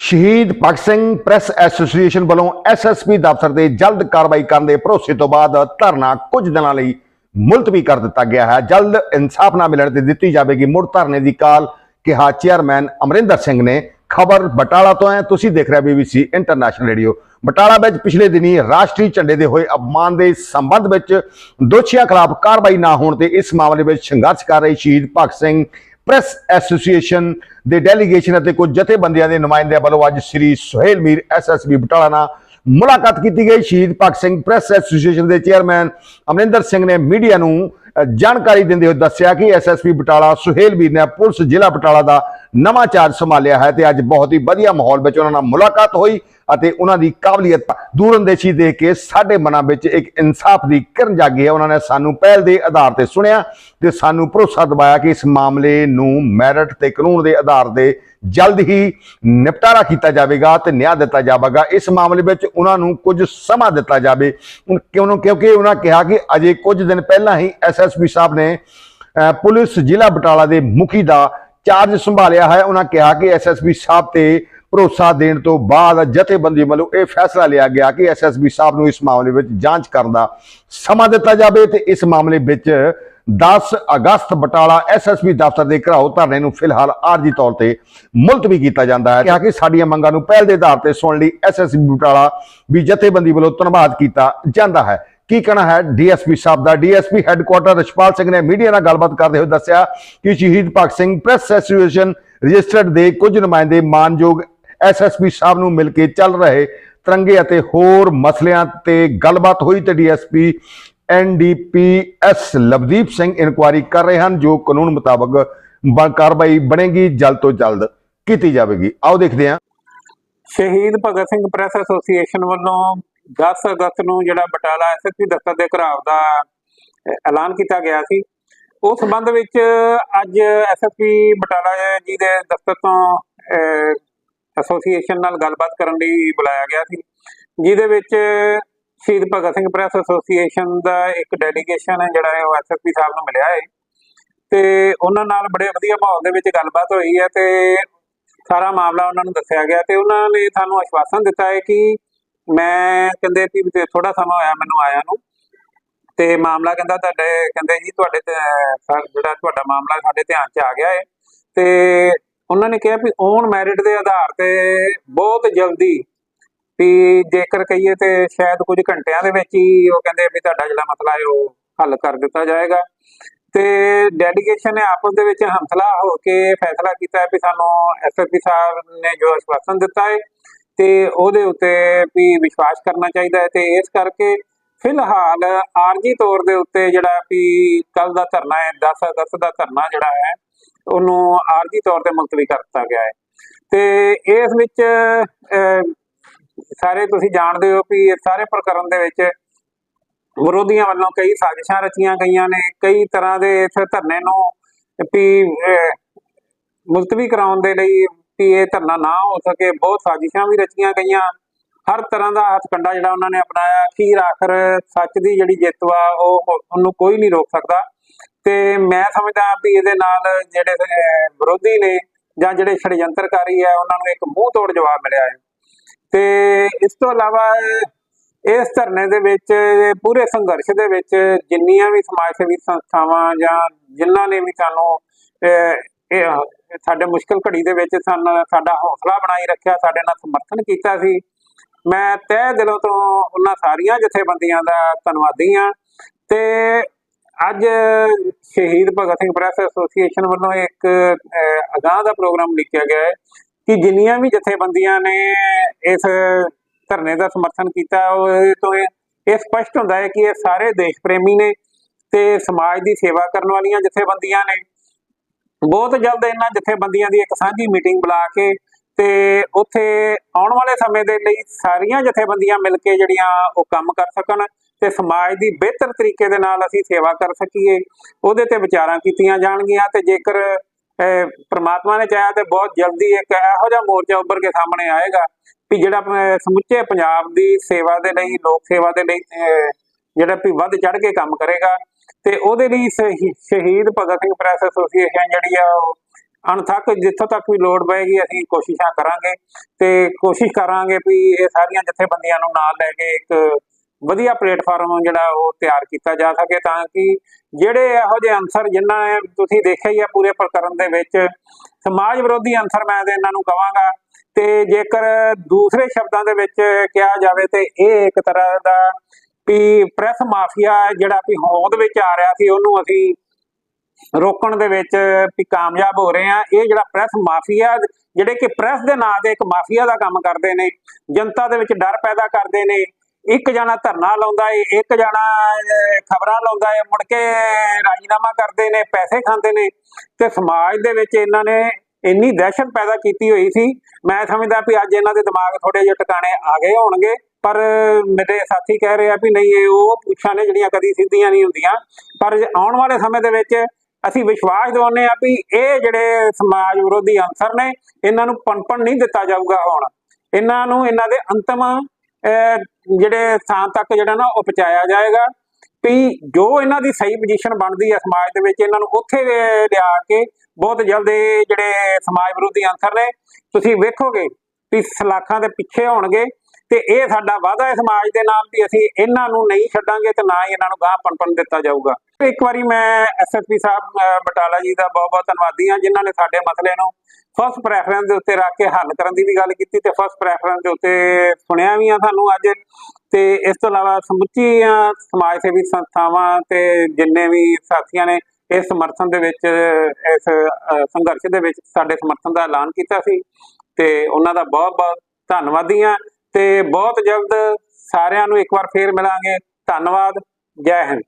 ਸ਼ਹੀਦ Bhagat Singh press association ਵੱਲੋਂ SSP ਦਫ਼ਤਰ ਦੇ ਜਲਦ ਕਾਰਵਾਈ ਕਰਨ ਦੇ ਭਰੋਸੇ ਤੋਂ ਬਾਅਦ ਧਰਨਾ ਕੁਝ ਦਿਨਾਂ ਲਈ ਮੁਲਤਵੀ ਕਰ ਦਿੱਤਾ ਗਿਆ ਹੈ। ਜਲਦ ਇਨਸਾਫ ਨਾ ਮਿਲਣ ਤੇ ਦਿੱਤੀ ਜਾਵੇਗੀ ਮੁੜ ਧਰਨੇ ਦੀ ਕਾਲ, ਕਿਹਾ ਚੇਅਰਮੈਨ ਅਮਰਿੰਦਰ ਸਿੰਘ ਨੇ। ਖਬਰ ਬਟਾਲਾ ਤੋਂ ਹੈ। ਤੁਸੀਂ ਦੇਖ ਰਹੇ ਬੀਬੀਸੀ ਇੰਟਰਨੈਸ਼ਨਲ ਰੇਡੀਓ ਬਟਾਲਾ ਵਿੱਚ ਪਿਛਲੇ ਦਿਨੀ ਰਾਸ਼ਟਰੀ ਝੰਡੇ ਦੇ ਹੋਏ ਅਪਮਾਨ ਦੇ ਸੰਬੰਧ ਵਿੱਚ ਦੋਸ਼ੀਆਂ ਖਿਲਾਫ ਕਾਰਵਾਈ ਨਾ ਹੋਣ ਤੇ ਇਸ ਮਾਮਲੇ ਵਿੱਚ ਸੰਘਰਸ਼ ਕਰ ਰਹੇ ਸ਼ਹੀਦ ਭਗਤ ਸਿੰਘ ਪ੍ਰੈਸ ਐਸੋਸੀਏਸ਼ਨ ਦੇ ਡੈਲੀਗੇਸ਼ਨ ਅਤੇ ਕੁਝ ਜਥੇਬੰਦੀਆਂ ਦੇ ਨੁਮਾਇੰਦਿਆਂ ਵੱਲੋਂ ਅੱਜ ਸ੍ਰੀ ਸੁਹੇਲ ਮੀਰ ਐਸਐਸਬੀ ਬਟਾਲਾ ਨਾਲ ਮੁਲਾਕਾਤ ਕੀਤੀ ਗਈ। ਸ਼ਹੀਦ ਭਗਤ ਸਿੰਘ ਪ੍ਰੈਸ ਐਸੋਸੀਏਸ਼ਨ ਦੇ ਚੇਅਰਮੈਨ ਅਮਰਿੰਦਰ ਸਿੰਘ ਨੇ ਮੀਡੀਆ ਨੂੰ ਜਾਣਕਾਰੀ ਦਿੰਦੇ ਹੋਏ ਦੱਸਿਆ ਕਿ ਐਸਐਸਪੀ ਬਟਾਲਾ ਸੁਹੇਲ ਮੀਰ ਨੇ ਪੁਲਿਸ ਜ਼ਿਲ੍ਹਾ ਬਟਾਲਾ ਦਾ ਨਵਾਂ ਚਾਰਜ ਸੰਭਾਲਿਆ ਹੈ ਤੇ ਅੱਜ ਬਹੁਤ ਹੀ ਵਧੀਆ ਮਾਹੌਲ ਵਿੱਚ ਉਹਨਾਂ ਨਾਲ ਮੁਲਾਕਾਤ ਹੋਈ। ਅਤੇ ਉਹਨਾਂ ਦੀ ਕਾਬਲੀਅਤ ਦੂਰਅੰਦੇਸ਼ੀ ਦੇਖ ਕੇ ਸਾਡੇ ਮਨਾਂ ਵਿੱਚ ਇੱਕ ਇਨਸਾਫ ਦੀ ਕਿਰਨ ਜਾਗੀ ਹੈ। ਉਹਨਾਂ ਨੇ ਸਾਨੂੰ ਪਹਿਲ ਦੇ ਆਧਾਰ ਤੇ ਸੁਣਿਆ ਤੇ ਸਾਨੂੰ ਭਰੋਸਾ ਦਿਵਾਇਆ ਕਿ ਇਸ ਮਾਮਲੇ ਨੂੰ ਮੈਰਿਟ ਤੇ ਕਾਨੂੰਨ ਦੇ ਆਧਾਰ ਤੇ ਜਲਦ ਹੀ ਨਿਪਟਾਰਾ ਕੀਤਾ ਜਾਵੇਗਾ ਤੇ ਨਿਆਂ ਦਿੱਤਾ ਜਾਵੇਗਾ। ਇਸ ਮਾਮਲੇ ਵਿੱਚ ਉਹਨਾਂ ਨੂੰ ਕੁਝ ਸਮਾਂ ਦਿੱਤਾ ਜਾਵੇ। ਕਿਉਂ ਕਿਉਂਕਿ ਉਹਨਾਂ ਕਿਹਾ ਕਿ ਅਜੇ ਕੁਝ ਦਿਨ ਪਹਿਲਾਂ ਹੀ ਐਸਐਸਪੀ ਸਾਹਿਬ ਨੇ ਅਹ, ਪੁਲਿਸ ਜ਼ਿਲ੍ਹਾ ਬਟਾਲਾ ਦੇ ਮੁਖੀ ਦਾ ਚਾਰਜ ਸੰਭਾਲਿਆ ਹੈ। ਉਹਨਾਂ ਕਿਹਾ ਕਿ ਐਸਐਸਪੀ ਸਾਹਿਬ ਤੇ ਭਰੋਸਾ ਦੇਣ ਤੋਂ ਬਾਅਦ ਜਥੇਬੰਦੀ ਵੱਲੋਂ ਇਹ ਫੈਸਲਾ ਲਿਆ ਗਿਆ ਕਿ ਐਸਐਸਪੀ ਸਾਹਿਬ ਨੂੰ ਇਸ ਮਾਮਲੇ ਵਿੱਚ ਜਾਂਚ ਕਰਨ ਦਾ ਸਮਾਂ ਦਿੱਤਾ ਜਾਵੇ ਤੇ ਇਸ ਮਾਮਲੇ ਵਿੱਚ 10 ਅਗਸਤ ਬਟਾਲਾ ਐਸਐਸਪੀ ਦਫ਼ਤਰ ਦੇ ਘਰਾਓ ਧਰਨੇ ਨੂੰ ਫਿਲਹਾਲ ਆਰਜੀ ਤੌਰ ਤੇ ਮੁਲਤਵੀ ਕੀਤਾ ਜਾਂਦਾ ਹੈ। ਕਿਹਾ ਸਾਡੀਆਂ ਮੰਗਾਂ ਨੂੰ ਪਹਿਲ ਦੇ ਆਧਾਰ ਤੇ ਸੁਣ ਲਈ ਐਸਐਸਪੀ ਬਟਾਲਾ ਵੀ ਜਥੇਬੰਦੀ ਵੱਲੋਂ ਧੰਨਵਾਦ ਕੀਤਾ ਜਾਂਦਾ ਹੈ। ਕੀ ਕਹਿਣਾ ਹੈ ਡੀਐਸਪੀ ਸਾਹਿਬ ਦਾ? ਡੀਐਸਪੀ ਹੈੱਡਕੁਆਟਰ ਰਛਪਾਲ ਸਿੰਘ ਨੇ ਮੀਡੀਆ ਨਾਲ ਗੱਲਬਾਤ ਕਰਦੇ ਹੋਏ ਦੱਸਿਆ ਕਿ Shaheed Bhagat Singh press association registered ਦੇ ਕੁਝ ਨੁਮਾਇੰਦੇ ਮਾਨਯੋਗ ਐਸਐਸਪੀ ਸਾਹਿਬ ਨੂੰ ਮਿਲ ਕੇ ਚੱਲ ਰਹੇ ਤਿਰੰਗੇ ਅਤੇ ਹੋਰ ਮਸਲਿਆਂ ਤੇ ਗੱਲਬਾਤ ਹੋਈ ਤੇ DSP NDPS Lovedeep Singh inquiry ਕਰ ਰਹੇ ਹਨ ਜੋ ਕਾਨੂੰਨ ਮੁਤਾਬਕ ਕਾਰਵਾਈ ਬਣੇਗੀ ਜਲਦ ਤੋਂ ਜਲਦ ਕੀਤੀ ਜਾਵੇਗੀ। ਆਓ ਦੇਖਦੇ ਹਾਂ। ਸ਼ਹੀਦ ਭਗਤ ਸਿੰਘ ਪ੍ਰੈਸ ਐਸੋਸੀਏਸ਼ਨ ਵੱਲੋਂ 10 ਅਗਸਤ ਨੂੰ ਜਿਹੜਾ ਬਟਾਲਾ ਐਸਐਸਪੀ ਦਫ਼ਤਰ ਦੇ ਘਰਾਵ ਦਾ ਐਲਾਨ ਕੀਤਾ ਗਿਆ ਸੀ। ਉਸ ਸੰਬੰਧ ਵਿੱਚ ਅੱਜ ਐਸਐਸਪੀ ਬਟਾਲਾ ਜੀ ਦੇ ਦਫ਼ਤਰ ਤੋਂ ਅ, ਐਸੋਸੀਏਸ਼ਨ ਨਾਲ ਗੱਲਬਾਤ ਕਰਨ ਲਈ ਬੁਲਾਇਆ ਗਿਆ ਸੀ, ਜਿਹਦੇ ਵਿੱਚ ਸ਼ਹੀਦ ਭਗਤ ਸਿੰਘ ਪ੍ਰੈਸ ਐਸੋਸੀਏਸ਼ਨ ਦਾ ਇੱਕ ਡੈਲੀਗੇਸ਼ਨ ਹੈ ਜਿਹੜਾ ਹੈ ਉਹ ਐਸਐਸਪੀ ਸਾਹਿਬ ਨੂੰ ਮਿਲਿਆ ਹੈ। ਤੇ ਉਹਨਾਂ ਨਾਲ ਬੜੇ ਵਧੀਆ ਮਾਹੌਲ ਦੇ ਵਿੱਚ ਗੱਲਬਾਤ ਹੋਈ ਹੈ ਤੇ ਸਾਰਾ ਮਾਮਲਾ ਉਹਨਾਂ ਨੂੰ ਦੱਸਿਆ ਗਿਆ ਤੇ ਉਹਨਾਂ ਨੇ ਸਾਨੂੰ ਆਸ਼ਵਾਸਨ ਦਿੱਤਾ ਹੈ ਕਿ ਮੈਂ ਕਹਿੰਦੇ ਵੀ ਥੋੜਾ ਸਮਾਂ ਹੋਇਆ ਮੈਨੂੰ ਆਇਆ ਨੂੰ ਤੇ ਮਾਮਲਾ ਕਹਿੰਦਾ ਤੁਹਾਡੇ, ਕਹਿੰਦੇ ਜੀ ਤੁਹਾਡੇ ਤੇ ਜਿਹੜਾ ਤੁਹਾਡਾ ਮਾਮਲਾ ਸਾਡੇ ਧਿਆਨ 'ਚ ਆ ਗਿਆ ਹੈ ਤੇ ਉਹਨਾਂ ਨੇ ਕਿਹਾ ਵੀ ਔਨ ਮੈਰਿਟ ਦੇ ਆਧਾਰ ਤੇ ਬਹੁਤ ਜਲਦੀ ਵੀ ਜੇਕਰ ਕਹੀਏ ਤੇ ਸ਼ਾਇਦ ਕੁਝ ਘੰਟਿਆਂ ਦੇ ਵਿੱਚ ਹੀ ਉਹ ਕਹਿੰਦੇ ਵੀ ਤੁਹਾਡਾ ਜਿਹੜਾ ਮਸਲਾ ਹੈ ਉਹ ਹੱਲ ਕਰ ਦਿੱਤਾ ਜਾਏਗਾ। ਤੇ ਡੈਡੀਕੇਸ਼ਨ ਨੇ ਆਪਸ ਦੇ ਵਿੱਚ ਹਮਸਲਾ ਹੋ ਕੇ ਫੈਸਲਾ ਕੀਤਾ ਵੀ ਸਾਨੂੰ ਐਸਐਸਪੀ ਸਾਹਿਬ ਨੇ ਜੋ ਆਸ਼ਵਾਸਨ ਦਿੱਤਾ ਹੈ ਤੇ ਉਹਦੇ ਉੱਤੇ ਵੀ ਵਿਸ਼ਵਾਸ ਕਰਨਾ ਚਾਹੀਦਾ ਹੈ ਤੇ ਇਸ ਕਰਕੇ ਫਿਲਹਾਲ ਆਰਜੀ ਤੌਰ ਦੇ ਉੱਤੇ ਜਿਹੜਾ ਵੀ ਕੱਲ ਦਾ ਧਰਨਾ ਹੈ 10 ਅਗਸਤ ਦਾ ਧਰਨਾ ਜਿਹੜਾ ਹੈ ਉਹਨੂੰ ਆਰਜੀ ਤੌਰ ਤੇ ਮੁਲਤਵੀ ਕਰ ਦਿੱਤਾ ਗਿਆ ਹੈ। ਤੇ ਇਸ ਵਿੱਚ ਅਹ, ਸਾਰੇ ਤੁਸੀਂ ਜਾਣਦੇ ਹੋ ਵੀ ਸਾਰੇ ਪ੍ਰਕਰਨ ਦੇ ਵਿੱਚ ਵਿਰੋਧੀਆਂ ਵੱਲੋਂ ਕਈ ਸਾਜ਼ਿਸ਼ਾਂ ਰਚੀਆਂ ਗਈਆਂ ਨੇ। ਕਈ ਤਰ੍ਹਾਂ ਦੇ ਇਸ ਧਰਨੇ ਨੂੰ ਵੀ ਅਹ, ਮੁਲਤਵੀ ਕਰਾਉਣ ਦੇ ਲਈ ਵੀ ਇਹ ਧਰਨਾ ਨਾ ਹੋ ਸਕੇ। ਬਹੁਤ ਸਾਜ਼ਿਸ਼ਾਂ ਵੀ ਰਚੀਆਂ ਗਈਆਂ। ਹਰ ਤਰ੍ਹਾਂ ਦਾ ਹੱਥਕੰਡਾ ਜਿਹੜਾ ਉਹਨਾਂ ਨੇ ਅਪਣਾਇਆ। ਅਖੀਰ ਆਖਰ ਸੱਚ ਦੀ ਜਿਹੜੀ ਜਿੱਤ ਵਾ ਉਹ ਉਹਨੂੰ ਕੋਈ ਨਹੀਂ ਰੋਕ ਸਕਦਾ। ਤੇ ਮੈਂ ਸਮਝਦਾ ਵੀ ਇਹਦੇ ਨਾਲ ਜਿਹੜੇ ਵਿਰੋਧੀ ਨੇ ਜਾਂ ਜਿਹੜੇ ਛੜਯੰਤਰਕਾਰੀ ਹੈ ਉਹਨਾਂ ਨੂੰ ਇੱਕ ਮੂੰਹ ਤੋੜ ਜਵਾਬ ਮਿਲਿਆ ਹੈ। ਤੇ ਇਸ ਤੋਂ ਇਲਾਵਾ ਇਸ ਧਰਨੇ ਦੇ ਵਿੱਚ ਪੂਰੇ ਸੰਘਰਸ਼ ਦੇ ਵਿੱਚ ਜਿੰਨੀਆਂ ਵੀ ਸਮਾਜ ਸੇਵੀ ਸੰਸਥਾਵਾਂ ਜਾਂ ਜਿਨ੍ਹਾਂ ਨੇ ਵੀ ਸਾਨੂੰ ਅਹ, ਇਹ ਸਾਡੇ ਮੁਸ਼ਕਲ ਘੜੀ ਦੇ ਵਿੱਚ ਸਾਨੂੰ ਸਾਡਾ ਹੌਸਲਾ ਬਣਾਈ ਰੱਖਿਆ ਸਾਡੇ ਨਾਲ ਸਮਰਥਨ ਕੀਤਾ ਸੀ ਮੈਂ ਤਹਿ ਦਿਲੋਂ ਤੋਂ ਉਹਨਾਂ ਸਾਰੀਆਂ ਜਥੇਬੰਦੀਆਂ ਦਾ ਧੰਨਵਾਦੀ ਹਾਂ। ਤੇ ਅੱਜ ਸ਼ਹੀਦ ਭਗਤ ਸਿੰਘ ਪ੍ਰੈਸ ਐਸੋਸੀਏਸ਼ਨ ਵੱਲੋਂ ਇੱਕ ਅਹ, ਅਗਾਂਹ ਦਾ ਪ੍ਰੋਗਰਾਮ ਲਿਖਿਆ ਗਿਆ ਹੈ ਕਿ ਜਿੰਨੀਆਂ ਵੀ ਜਥੇਬੰਦੀਆਂ ਨੇ ਇਸ ਧਰਨੇ ਦਾ ਸਮਰਥਨ ਕੀਤਾ ਉਹ ਇਹ ਤੋਂ ਇਹ ਸਪਸ਼ਟ ਹੁੰਦਾ ਹੈ ਕਿ ਇਹ ਸਾਰੇ ਦੇਸ਼ ਪ੍ਰੇਮੀ ਨੇ ਤੇ ਸਮਾਜ ਦੀ ਸੇਵਾ ਕਰਨ ਵਾਲੀਆਂ ਜਥੇਬੰਦੀਆਂ ਨੇ। ਬਹੁਤ ਜਲਦ ਇਹਨਾਂ ਜਥੇਬੰਦੀਆਂ ਦੀ ਇੱਕ ਸਾਂਝੀ ਮੀਟਿੰਗ ਬੁਲਾ ਕੇ ਤੇ ਉੱਥੇ ਆਉਣ ਵਾਲੇ ਸਮੇਂ ਦੇ ਲਈ ਸਾਰੀਆਂ ਜਥੇਬੰਦੀਆਂ ਮਿਲ ਕੇ ਜਿਹੜੀਆਂ ਉਹ ਕੰਮ ਕਰ ਸਕਣ। ਤੇ ਸਮਾਜ ਦੀ ਬਿਹਤਰ ਤਰੀਕੇ ਦੇ ਨਾਲ ਅਸੀਂ ਸੇਵਾ ਕਰ ਸਕੀਏ ਉਹਦੇ ਤੇ ਵਿਚਾਰਾਂ ਕੀਤੀਆਂ ਜਾਣਗੀਆਂ ਤੇ ਜੇਕਰ ਅਹ, ਪ੍ਰਮਾਤਮਾ ਨੇ ਚਾਹਿਆ ਤੇ ਬਹੁਤ ਜਲਦੀ ਇੱਕ ਇਹੋ ਜਿਹਾ ਮੋਰਚਾ ਉੱਭਰ ਕੇ ਸਾਹਮਣੇ ਆਏਗਾ ਵੀ ਜਿਹੜਾ ਸਮੁੱਚੇ ਪੰਜਾਬ ਦੀ ਸੇਵਾ ਦੇ ਲਈ ਲੋਕ ਸੇਵਾ ਦੇ ਲਈ ਜਿਹੜਾ ਵੀ ਵੱਧ ਚੜ ਕੇ ਕੰਮ ਕਰੇਗਾ ਤੇ ਉਹਦੇ ਲਈ ਸ਼ਹੀ- ਸ਼ਹੀਦ ਭਗਤ ਸਿੰਘ ਪ੍ਰੈਸ ਐਸੋਸੀਏਸ਼ਨ ਜਿਹੜੀ ਆ ਉਹ ਅਣਥੱਕ ਜਿੱਥੋਂ ਤੱਕ ਵੀ ਲੋੜ ਪਏਗੀ ਅਸੀਂ ਕੋਸ਼ਿਸ਼ਾਂ ਕਰਾਂਗੇ ਤੇ ਕੋਸ਼ਿਸ਼ ਕਰਾਂਗੇ ਵੀ ਇਹ ਸਾਰੀਆਂ ਜਥੇਬੰਦੀਆਂ ਨੂੰ ਨਾਲ ਲੈ ਕੇ ਇੱਕ ਵਧੀਆ ਪਲੇਟਫਾਰਮ ਜਿਹੜਾ ਉਹ ਤਿਆਰ ਕੀਤਾ ਜਾ ਸਕੇ ਤਾਂ ਕਿ ਜਿਹੜੇ ਇਹੋ ਜਿਹੇ ਅਨਸਰ ਜਿਨ੍ਹਾਂ ਤੁਸੀਂ ਦੇਖਿਆ ਹੀ ਆ ਪੂਰੇ ਪ੍ਰਕਰਨ ਦੇ ਵਿੱਚ, ਸਮਾਜ ਵਿਰੋਧੀ ਅਨਸਰ ਮੈਂ ਤੇ ਇਹਨਾਂ ਨੂੰ ਕਵਾਂਗਾ ਤੇ ਜੇਕਰ ਦੂਸਰੇ ਸ਼ਬਦਾਂ ਦੇ ਵਿੱਚ ਕਿਹਾ ਜਾਵੇ ਤੇ ਇਹ ਇੱਕ ਤਰ੍ਹਾਂ ਦਾ ਵੀ ਪ੍ਰੈਸ ਮਾਫੀਆ ਜਿਹੜਾ ਵੀ ਹੋਂਦ ਵਿੱਚ ਆ ਰਿਹਾ ਸੀ, ਉਹਨੂੰ ਅਸੀਂ ਰੋਕਣ ਦੇ ਵਿੱਚ ਵੀ ਕਾਮਯਾਬ ਹੋ ਰਹੇ ਆ ਇਹ ਜਿਹੜਾ ਪ੍ਰੈਸ ਮਾਫੀਆ, ਜਿਹੜੇ ਕਿ ਪ੍ਰੈਸ ਦੇ ਨਾਂ ਤੇ ਇੱਕ ਮਾਫੀਆ ਦਾ ਕੰਮ ਕਰਦੇ ਨੇ, ਜਨਤਾ ਦੇ ਵਿੱਚ ਡਰ ਪੈਦਾ ਕਰਦੇ ਨੇ ਇੱਕ ਜਣਾ ਧਰਨਾ ਲਾਉਂਦਾ ਏ ਇੱਕ ਜਣਾ ਖਬਰਾਂ ਲਾਉਂਦਾ ਏ। ਮੁੜ ਕੇ ਰਾਜੀਨਾਮਾ ਕਰਦੇ ਨੇ ਪੈਸੇ ਖਾਂਦੇ ਨੇ। ਤੇ ਸਮਾਜ ਦੇ ਵਿੱਚ ਇਹਨਾਂ ਨੇ ਇੰਨੀ ਦਹਿਸ਼ਤ ਪੈਦਾ ਕੀਤੀ ਹੋਈ ਸੀ। ਮੈਂ ਸਮਝਦਾ ਵੀ ਅੱਜ ਇਹਨਾਂ ਦੇ ਦਿਮਾਗ ਥੋੜੇ ਜਿਹੇ ਟਿਕਾਣੇ ਆ ਗਏ ਹੋਣਗੇ। ਪਰ ਮੇਰੇ ਸਾਥੀ ਕਹਿ ਰਹੇ ਆ ਵੀ ਨਹੀਂ ਇਹ ਉਹ ਪੁੱਛਾਂ ਨੇ ਜਿਹੜੀਆਂ ਕਦੀ ਸਿੱਧੀਆਂ ਨਹੀਂ ਹੁੰਦੀਆਂ। ਪਰ ਆਉਣ ਵਾਲੇ ਸਮੇਂ ਦੇ ਵਿੱਚ ਅਸੀਂ ਵਿਸ਼ਵਾਸ ਦਿਵਾਉਂਦੇ ਆ ਵੀ ਇਹ ਜਿਹੜੇ ਸਮਾਜ ਵਿਰੋਧੀ ਅਨਸਰ ਨੇ ਇਹਨਾਂ ਨੂੰ ਪਨਪਣ ਨਹੀਂ ਦਿੱਤਾ ਜਾਊਗਾ ਹੁਣ। ਇਹਨਾਂ ਨੂੰ ਇਹਨਾਂ ਦੇ ਅੰਤਮ ਅਹ, ਜਿਹੜੇ ਥਾਂ ਤੱਕ ਜਿਹੜਾ ਨਾ ਉਹ ਪਹੁੰਚਾਇਆ ਜਾਏਗਾ ਵੀ ਜੋ ਇਹਨਾਂ ਦੀ ਸਹੀ ਪੋਜੀਸ਼ਨ ਬਣਦੀ ਹੈ ਸਮਾਜ ਦੇ ਵਿੱਚ, ਇਹਨਾਂ ਨੂੰ ਉੱਥੇ ਲਿਆ ਕੇ ਬਹੁਤ ਜਲਦ ਇਹ ਜਿਹੜੇ ਸਮਾਜ ਵਿਰੋਧੀ ਅਨਸਰ ਨੇ, ਤੁਸੀਂ ਵੇਖੋਗੇ ਵੀ ਸਲਾਖਾਂ ਦੇ ਪਿੱਛੇ ਹੋਣਗੇ। ਤੇ ਇਹ ਸਾਡਾ ਵਾਅਦਾ ਹੈ ਸਮਾਜ ਦੇ ਨਾਲ ਵੀ ਅਸੀਂ ਇਹਨਾਂ ਨੂੰ ਨਹੀਂ ਛੱਡਾਂਗੇ ਤੇ ਨਾ ਹੀ ਇਹਨਾਂ ਨੂੰ ਗਾਹ ਪਨਪਨ ਦਿੱਤਾ ਜਾਊਗਾ। ਇੱਕ ਵਾਰੀ ਮੈਂ ਐਸਐਸਪੀ ਸਾਹਿਬ ਬਟਾਲਾ ਜੀ ਦਾ ਬਹੁਤ ਬਹੁਤ ਧੰਨਵਾਦੀ ਹਾਂ ਜਿਨ੍ਹਾਂ ਨੇ ਸਾਡੇ ਮਸਲੇ ਨੂੰ ਫਸਟ ਪ੍ਰੈਫਰੈਂਸ ਦੇ ਉੱਤੇ ਰੱਖ ਕੇ ਹੱਲ ਕਰਨ ਦੀ ਵੀ ਗੱਲ ਕੀਤੀ ਤੇ ਫਸਟ ਪ੍ਰੈਫਰੈਂਸ ਦੇ ਉੱਤੇ ਸੁਣਿਆ ਵੀ ਆ ਸਾਨੂੰ ਅੱਜ। ਤੇ ਇਸ ਤੋਂ ਇਲਾਵਾ ਸਮੁੱਚੀਆਂ ਸਮਾਜ ਸੇਵੀ ਸੰਸਥਾਵਾਂ ਤੇ ਜਿੰਨੇ ਵੀ ਸਾਥੀਆਂ ਨੇ ਇਸ ਸਮਰਥਨ ਦੇ ਵਿੱਚ, ਇਸ ਸੰਘਰਸ਼ ਦੇ ਵਿੱਚ ਸਾਡੇ ਸਮਰਥਨ ਦਾ ਐਲਾਨ ਕੀਤਾ ਸੀ। ਤੇ ਉਹਨਾਂ ਦਾ ਬਹੁਤ ਬਹੁਤ ਧੰਨਵਾਦੀ ਹਾਂ। ਤੇ ਬਹੁਤ ਜਲਦ ਸਾਰਿਆਂ ਨੂੰ ਇੱਕ ਵਾਰ ਫੇਰ ਮਿਲਾਂਗੇ। ਧੰਨਵਾਦ। ਜੈ ਹਿੰਦ।